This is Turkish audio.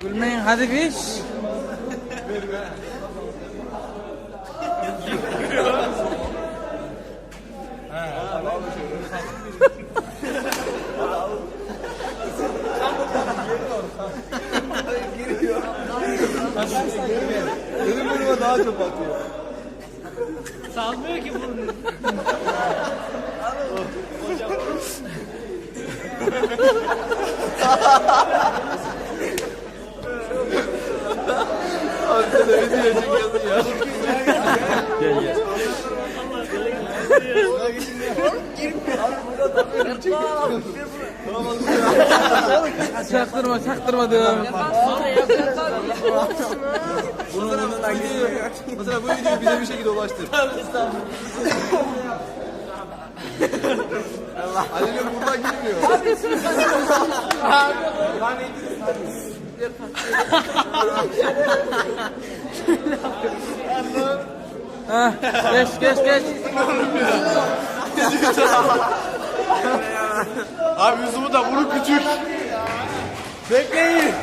Gülmeyin hadi piş. Benim bölüme daha çok atıyor. Salmıyor ki bunu. Arkada video çekiyorsun ya. Gel gel. Çaktırma çaktırma devam et. Bunu bundan Mesela bu videoyu bize bir şekilde ulaştır. Ali'nin buradan gitmiyor. Heh, geç geç geç. Abi Yusuf'u da bunu küçük. Bekleyin.